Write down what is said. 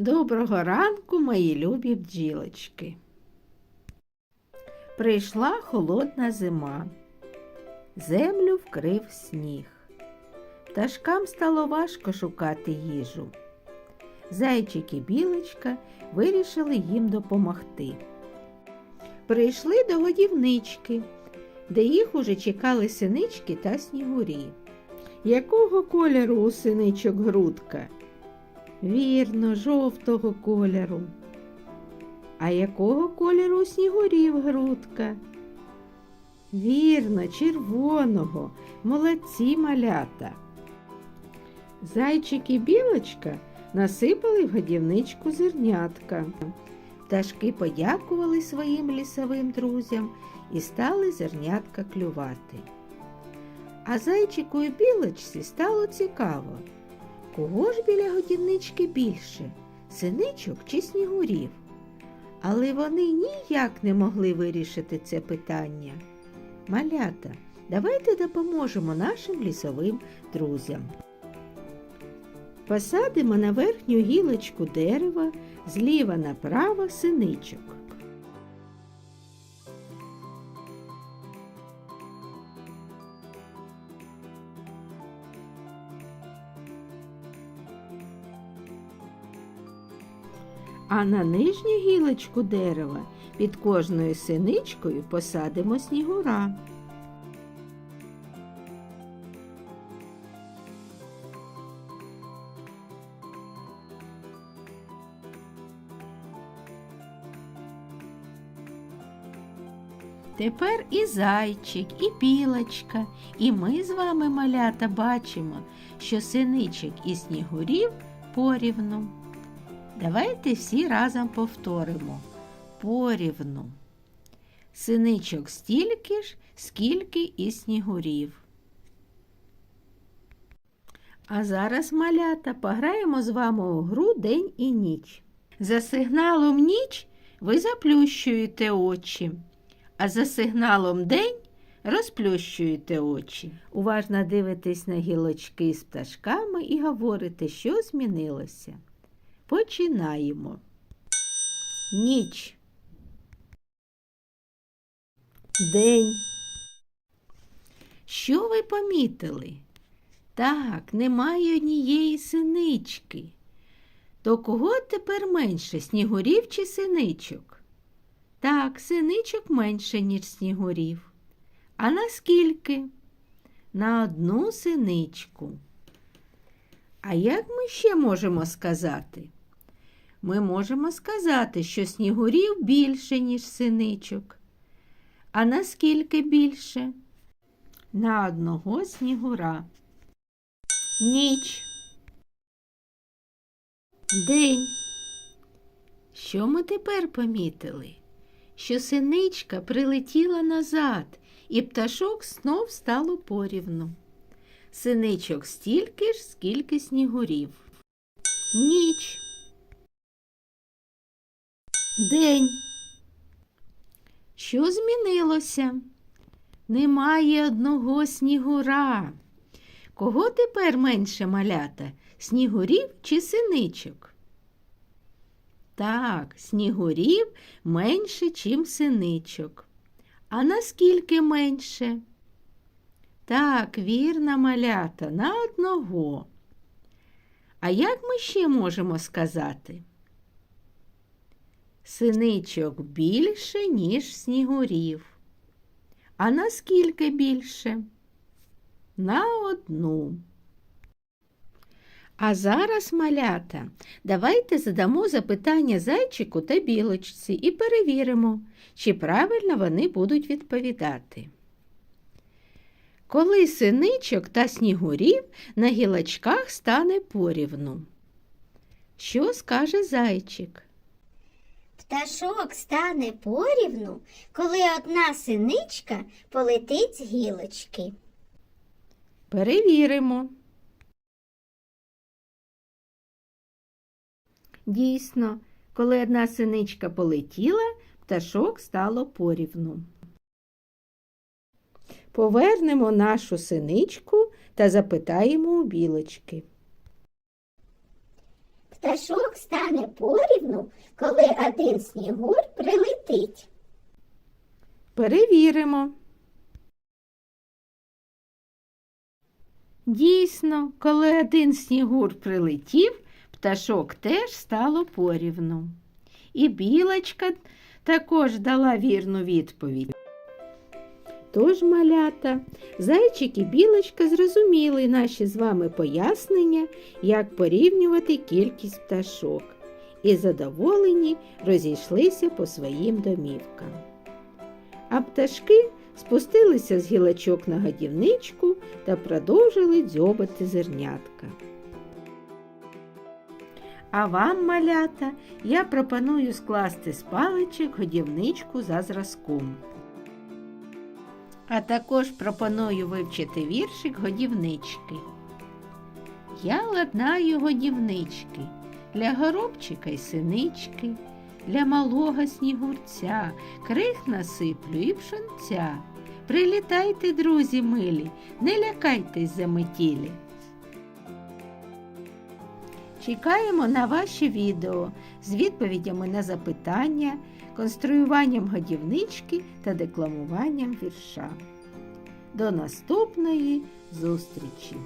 Доброго ранку, мої любі бджілочки. Прийшла холодна зима. Землю вкрив сніг. Пташкам стало важко шукати їжу. Зайчик і білочка вирішили їм допомогти. Прийшли до годівнички, де їх уже чекали синички та снігурі. Якого кольору у синичок грудка? Вірно, жовтого кольору. А якого кольору снігурів грудка? Вірно, червоного, молодці малята. Зайчик і білочка насипали в годівничку зернятка. Пташки подякували своїм лісовим друзям і стали зернятка клювати. А зайчику і білочці стало цікаво. Кого ж біля годівнички більше синичок чи снігурів? Але вони ніяк не могли вирішити це питання. Малята, давайте допоможемо нашим лісовим друзям. Посадимо на верхню гілочку дерева зліва направо синичок. А на нижню гілочку дерева під кожною синичкою посадимо снігура. Тепер і зайчик, і білочка, і ми з вами, малята, бачимо, що синичок і снігурів порівну. Давайте всі разом повторимо порівну. Синичок стільки ж, скільки і снігурів. А зараз, малята, пограємо з вами у гру день і ніч. За сигналом ніч ви заплющуєте очі, а за сигналом день розплющуєте очі. Уважно дивитесь на гілочки з пташками і говорите, що змінилося. Починаємо. Ніч. День. Що ви помітили? Так, немає однієї синички. То кого тепер менше, снігурів чи синичок? Так, синичок менше, ніж снігурів. А наскільки? На одну синичку. А як ми ще можемо сказати? Ми можемо сказати, що снігурів більше, ніж синичок. А наскільки більше? На одного снігура. Ніч. День. Що ми тепер помітили? Що синичка прилетіла назад, і пташок знов стало порівну. Синичок стільки ж, скільки снігурів. Ніч. День. Що змінилося? Немає одного снігура. Кого тепер менше малята? Снігурів чи синичок? Так, снігурів менше, чим синичок. А наскільки менше? Так, вірна малята, на одного. А як ми ще можемо сказати? Синичок більше, ніж снігурів. А наскільки більше? На одну. А зараз, малята, давайте задамо запитання зайчику та білочці і перевіримо, чи правильно вони будуть відповідати. Коли синичок та снігурів на гілочках стане порівну. Що скаже зайчик? Пташок стане порівну, коли одна синичка полетить з гілочки. Перевіримо. Дійсно, коли одна синичка полетіла, пташок стало порівну. Повернемо нашу синичку та запитаємо у білочки. Пташок стане порівну, коли один снігур прилетить. Перевіримо. Дійсно, коли один снігур прилетів, пташок теж стало порівну. І білочка також дала вірну відповідь. Тож, малята, зайчик і білочка зрозуміли наші з вами пояснення, як порівнювати кількість пташок, і задоволені розійшлися по своїм домівкам. А пташки спустилися з гілочок на годівничку та продовжили дзьобати зернятка. А вам, малята, я пропоную скласти з паличок годівничку за зразком. А також пропоную вивчити віршик годівнички. Я ладнаю годівнички для горобчика й синички, для малого снігурця, крих насиплю і пшонця. Прилітайте, друзі милі, не лякайтесь за метілі. Чекаємо на ваші відео з відповідями на запитання, конструюванням годівнички та декламуванням вірша. До наступної зустрічі!